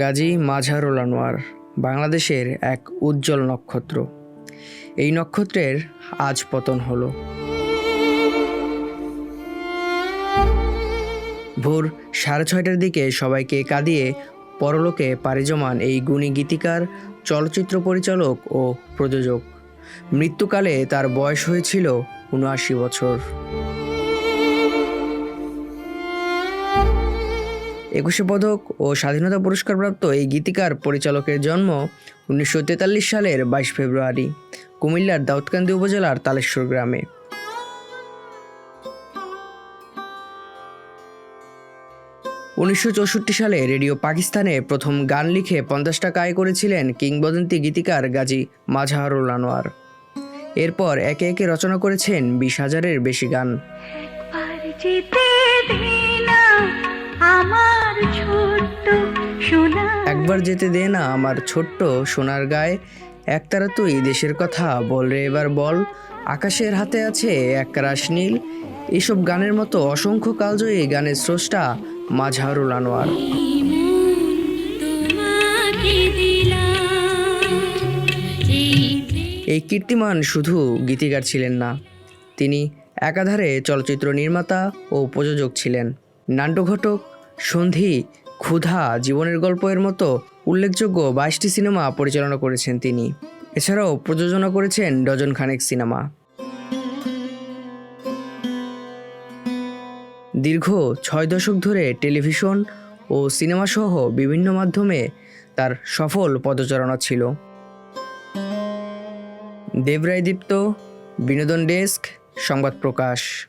গাজী মাঝহারুল আনোয়ার, বাংলাদেশের এক উজ্জ্বল নক্ষত্র। এই নক্ষত্রের আজ পতন হলো। ভোর সাড়ে ছয়টার দিকে সবাইকে কাঁদিয়ে পরলোকে পাড়ি জমান এই গুণী গীতিকার, চলচ্চিত্র পরিচালক ও প্রযোজক। মৃত্যুকালে তার বয়স হয়েছিল উনআশি বছর। একুশে পদক ও স্বাধীনতা পুরস্কারপ্রাপ্ত এই গীতিকার পরিচালকের জন্ম উনিশশো তেতাল্লিশ সালের বাইশ ফেব্রুয়ারি, কুমিল্লার দাউদকান্দি উপজেলার তালেশ্বর গ্রামে। উনিশশো চৌষট্টি সালে রেডিও পাকিস্তানে প্রথম গান লিখে পঞ্চাশ টাকা আয় করেছিলেন কিংবদন্তি গীতিকার গাজী মাঝহারুল আনোয়ার। এরপর একে একে রচনা করেছেন বিশ হাজারের বেশি গান। আমার ছোট্ট সোনা একবার যেতে দে না আমার ছোট্ট সোনার গায়ে। একতারা তুই দেশের কথা বল রে এবার বল। আকাশের হাতে আছে এক রাশ নীল। এসব গানের মতো অসংখ্য কালজয়ী গানের স্রষ্টা মাঝহারুল আনোয়ার। এই কীর্তিমান শুধু গীতিকার ছিলেন না, তিনি একাধারে চলচ্চিত্র নির্মাতা ও প্রযোজক ছিলেন। নাট্যঘটক সন্ধি, ক্ষুধা, জীবনের গল্পের মতো উল্লেখযোগ্য বাইশটি সিনেমা পরিচালনা করেছেন তিনি। এছাড়াও প্রযোজনা করেছেন ডজন খানেক সিনেমা। দীর্ঘ ছয় দশক ধরে টেলিভিশন ও সিনেমা সহ বিভিন্ন মাধ্যমে তার সফল পদচারণা ছিল। দেবরায় দীপ্ত, বিনোদন ডেস্ক, সংবাদ প্রকাশ।